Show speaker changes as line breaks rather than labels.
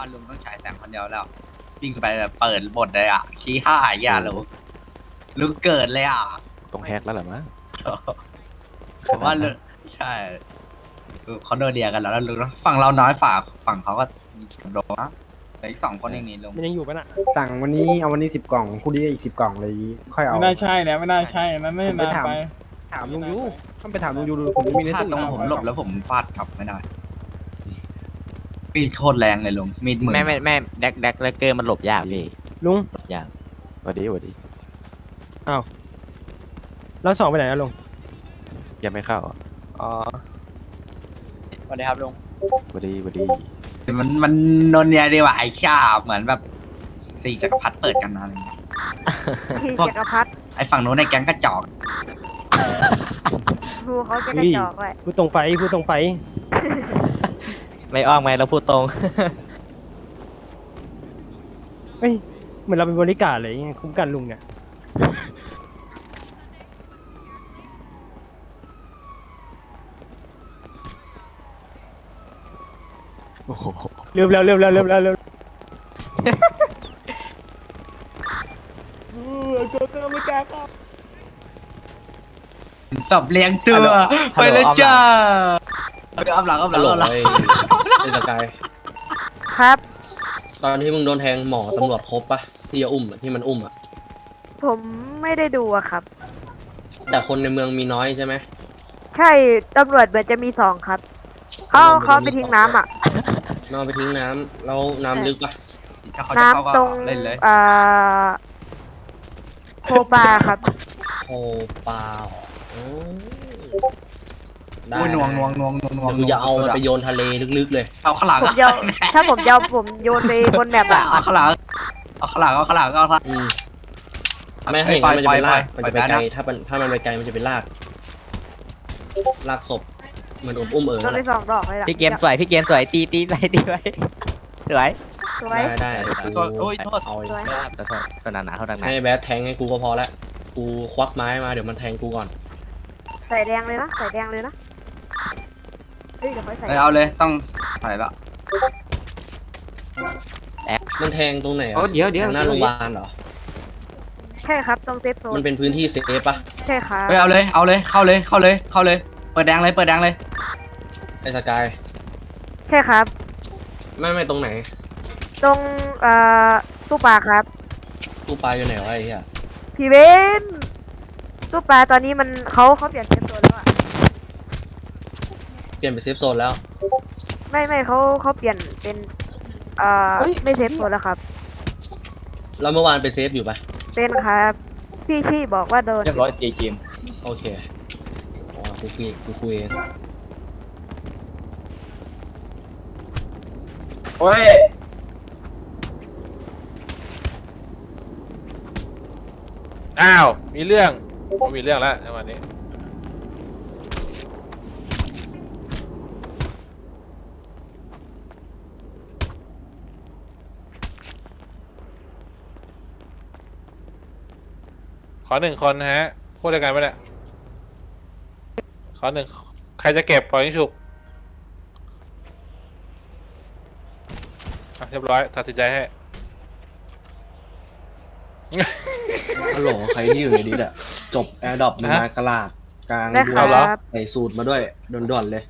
ว่าลุงต้องฉายแสงคนเดียวแล้ววิ่งไปแบบเปิดบทเลยอะชี้ห้าอย่าลุงลุงเกิดเลยอะ
ต้องแฮกแล้วเหรอมั้ง
ผมว่าลุงใช่เขาโดนเดียกันแล้วแล้วลุงฝั่งเราน้อยฝ่าฝั่งเขาก็โดนนะเหลืออีกสองคนเองนี่ลุง
มันยังอยู่ปะน่ะ
สั่งวันนี้เอาวันนี้สิบกล่องพรุ่งนี้อีกสิบกล่องเลย ค่อยเอา
ไม่น่าใช่นะไม่น่าใช่อันนั้นไม่
ผมไป
นาน
ถาม
ไป
ถามลุงยูต้องไปถามลุงยูดูผมไม่มีใน
พลาด
ตู้
ตรงผมหลบแล้วผมฟาดกลับไม่ได้ มีดโคตรแรงเลยลุง มีดมือ
แม่แม่แม่แดกแดกแดกเกอร์มันหลบยากพี่
ลุง
หลบยาก
หวัดดีหวัดดี
แล้วสองไปไหนอะลุง
ยังไม่เข้าอะ
อ๋อ
สวัสดีครับลุง
หวัดดีหวัดดี
มันมันนนเนียดีกว่าไอ้ชาเหมือนแบบสี่จักรพรรดิเปิดกันอะไรเงี้ย
ที่
พวก
จักรพรรดิ
ไอ้ฝั่งนู้นในแก๊งกระจอก
ดูเขาจะกระจอกไว้
พูดตรงไปพูดตรงไป
ไม่อ้อมไงเราพูดตรง
เฮ้ยเหมือนเราเป็นบริการเลยไงคุ้มกันลุงเนี่ย
โอ้โห
เริ่มแล้วเริ่มแล้วเริ่มแล้วเริ่มก็ก็ไม่กล้าเข้า
สับเลี้ยงตัว
ฮัลโหล
ไปเลย
ฮัลโหล
จ้า เอาเอาหลังเอาหลังเอาหลัง
ไอ้สกาย
ครับ
ตอนที่มึงโดนแทงหมอตำรวจครบปะที่จะอุ้มอะที่มันอุ้มอะ
ผมไม่ได้ดูอะครับ
แต่คนในเมืองมีน้อยใช่ไหม
ใช่ตำรวจเหมือนจะมีสองครับเขาเขาไปทิ้งน้ำอะ
นอนไปทิ้งน้ำแล้วน้ำลึกปะ
ถ้าเขาจะเข้าก็
น้ำตรง
เล่นเลย
เอ่อโคบาครับ
โอ้เปล่าอืม ได้
อุ้ยนวงนวงนวงนวงนวง
เดี๋ยวกูจะเอามันไปโยนทะเลลึกๆเลย
เอาข้างหลัง
ผมจะเอาถ้าผมจะเอาผมโยนไปบนแบบอะ
เอาข้างหลังเอาข้างหลังเอาข้างหลังเอาข้างหลัง
อืมไม่ให้อย่างนั้นมันจะไปลาก
ป
มัน
ล่อย
จะไป
ปล่อย
ไกล
นะ
ถ้ามันถ้ามันไปไกลมันจะไปลากลากศพเหมันโดนอุ้มเอิง
โดน
นั่น
ไป
แหละ
สองดอกเลยล่ะ
พี่เกมสวยพี่เกมสวยตีตีไปตีไปสวย
สวย
ได้ได้
โทษโอ้ยโทษ
เอาอีก
สวย
แต่โทษส่วนหนาๆเท่านั้นนะ
ให้แบทแทงให้กูก็พอละกูควักไม้มาเดี๋ยวมันแทงกูก่อน
ใส่แดงเลยนะใส่แดงเลยนะ เฮ้ยเดี๋ยวค่อยใส่
เออเอาเลยต้องใส่ละ
มันแทงตรงไหนอะ
โอ้เดี๋ยวเดี๋ยว
แทงหน้าโรงพยาบาลเหรอ
ใช่ครับตรงเซฟโซน
มันเป็นพื้นที่เซฟปะ
ใช่ครับ
เฮ้ยเอาเลยเอาเลยเข้าเลยเข้าเลยเข้าเลย เปิดแดงเลยเปิดแดงเลย
ไอ้สกาย
ใช่ครับ
ไม่ไม่ตรงไหน
ตรงเอ่อตู้ปลาครับ
ตู้ปลาอยู่ไหนวะไอ้เหี้ย
พี่เบนตู้ปลาตอนนี้มันเขาเขาเปลี่ยนเซฟโซนแล้วอะ
เปลี่ยนเป็นเซฟโซนแล้ว
ไม่ไม่เขาเขาเปลี่ยนเป็นเอ่อไม่เซฟโซนแล้วครับ
แล้วเมื่อวานไปเซฟอยู่ปะ
เป็นครับ พี่ชี่บอกว่าโดน
เรียบร้อยเจจิม
โอเคอ๋อกูคุยกูคุยเอง
โอ้ย
อ้าว มีเรื่องผมมีเรื่องแล้วในวันนี้ ขอหนึ่งคนนะฮะ พูดด้วยกันไหมเนี่ยขอหนึ่งใครจะเก็บปล่อยยิงฉุกอะเรียบร้อยตัดสินใจให้
ฮัลโหลใครที่อยู่ในนี้แหละจบแอร์ดรอปมึง
ฮะ
มากระลาดกลาง
ได้
ด้
ค
วย
รับ
ใส่สูตรมาด้วยด่วนๆเลย